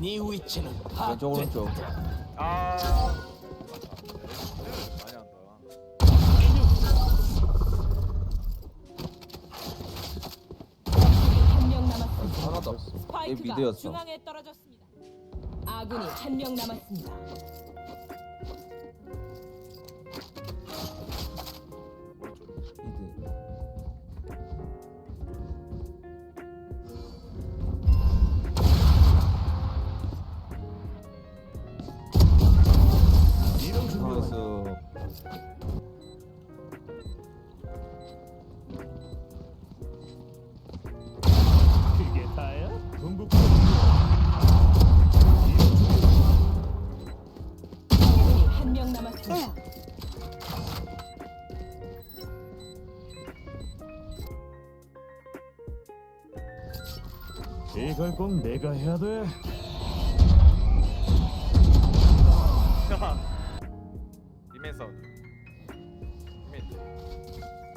네 위치는 왼쪽 오른쪽 아. 많이 한다. 한 명 남았습니다. 하나도 없어 얘 스파이크가 미드였어 중앙에 떨어졌습니다. 아군이 한 명 남았습니다. 이걸 꼭 내가 해야 돼? 리맨 사운드. 리맨.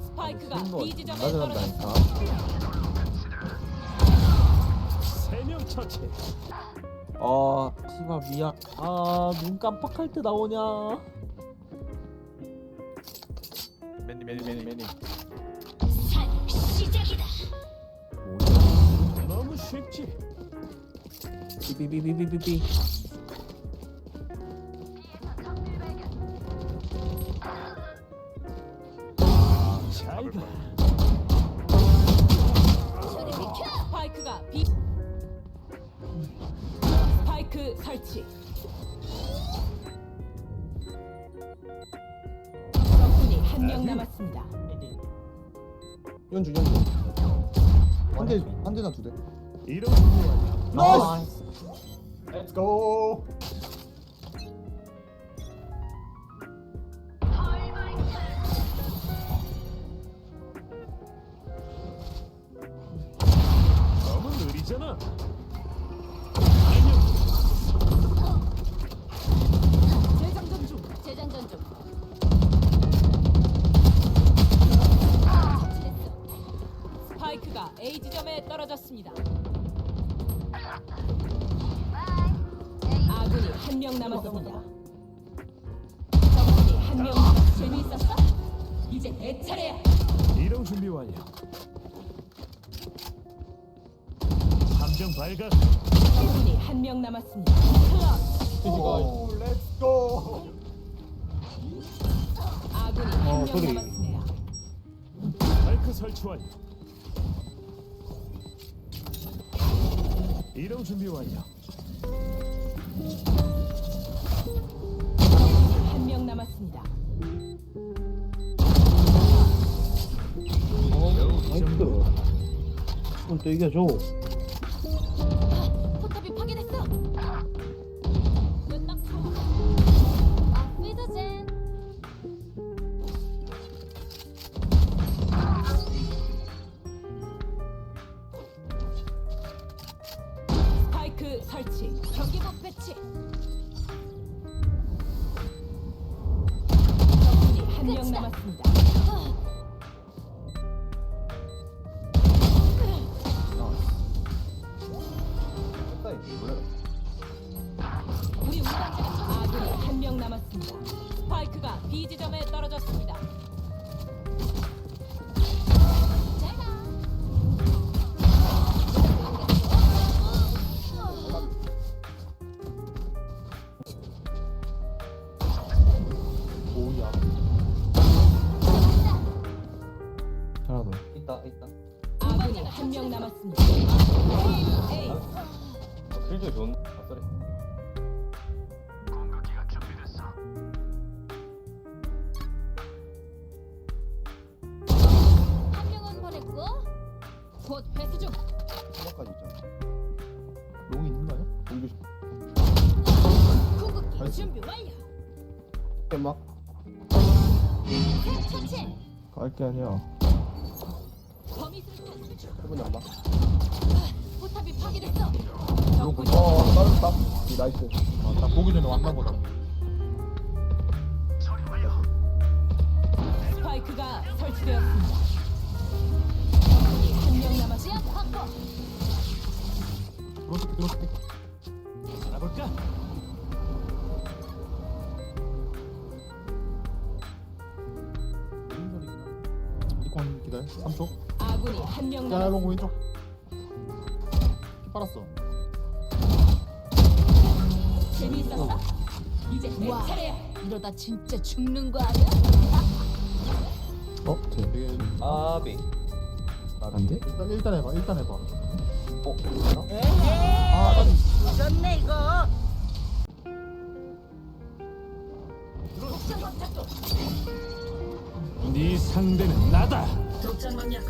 스파이크가 승부 B 지점에 맞아간다니까 떨어졌습니다. 세명 처치. 아 씨발 미안 아 눈 깜빡할 때 나오냐 매니 매니 매니 매니. 너무 쉽지. 삐삐삐삐삐삐 잘 가. 스파이크가 B 스파이크 설치. 한 명 남았습니다. 연주 연주 한대 한 대나 두 대. 이런 준비하냐? 나이스. 렛츠 이제 내 차례야. 이동 준비 완료. 함정 발각. 적군이 한 명 남았습니다. 클럽. 오 렛츠 고 아군이 한 명 소리. 남았습니다. 마이크 설치 완료. 이동 준비 완료. 이건 또 이겨줘 포탑이 파괴됐어. 아, 위드젠. 스파이크 설치. 경기복 배치. 적군이 한 명 남았습니다. B 지점에 떨어졌습니다. 오야 하나 더 있다 있다 아군이 한 명 남았습니다. A 필조 좋은 아 쏘리 보냈고 곧 회수 중. 하나까지 있잖아 롱이 있나요? 공기 궁극기 준비 완료. 막 처치. 갈게 아니야 범위 술탄 설치. 해보니 안나 포탑이 파괴됐어. 적군이 어이 나이스 나 보기 전에 왔나 보다. 3초 아군이 한명 남았. 롱 왼쪽 빨았어 재미있었어? 어. 이제 내 와. 차례야. 이러다 진짜 죽는 거 아니야? 어? 되게 아비 안 돼? 일단 일단 해봐 일단 해봐 어? 아 좋네 이거. 네 상대는 나다. 눈을